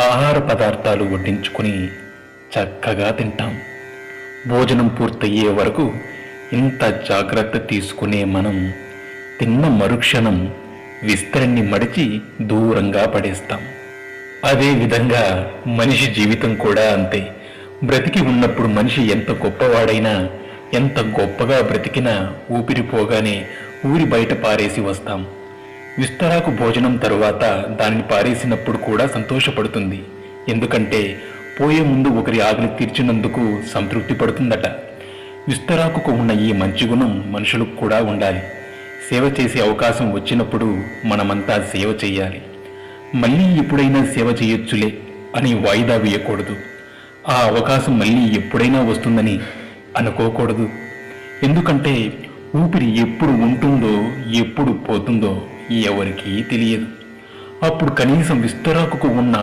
ఆహార పదార్థాలు వడ్డించుకుని చక్కగా తింటాం. భోజనం పూర్తయ్యే వరకు ఇంత జాగ్రత్త తీసుకునే మనం తిన్న మరుక్షణం విస్తరణి మడిచి దూరంగా పడేస్తాం. అదే విధంగా మనిషి జీవితం కూడా అంతే. బ్రతికి ఉన్నప్పుడు మనిషి ఎంత గొప్పవాడైనా ఎంత గొప్పగా బ్రతికినా ఊపిరిపోగానే ఊరి బయట పారేసి వస్తాం. విస్తరాకు భోజనం తరువాత దానిని పారేసినప్పుడు కూడా సంతోషపడుతుంది. ఎందుకంటే పోయే ముందు ఒకరి ఆకలి తీర్చినందుకు సంతృప్తి పడుతుందట. విస్తరాకుకు ఉన్న ఈ మంచి గుణం మనుషులకు కూడా ఉండాలి. సేవ చేసే అవకాశం వచ్చినప్పుడు మనమంతా సేవ చేయాలి. మళ్ళీ ఎప్పుడైనా సేవ చేయొచ్చులే అని వాయిదా వేయకూడదు. ఆ అవకాశం మళ్ళీ ఎప్పుడైనా వస్తుందని అనుకోకూడదు. ఎందుకంటే ఊపిరి ఎప్పుడు ఉంటుందో ఎప్పుడు పోతుందో ఎవరికీ తెలియదు. అప్పుడు కనీసం విస్తరాకుకు ఉన్న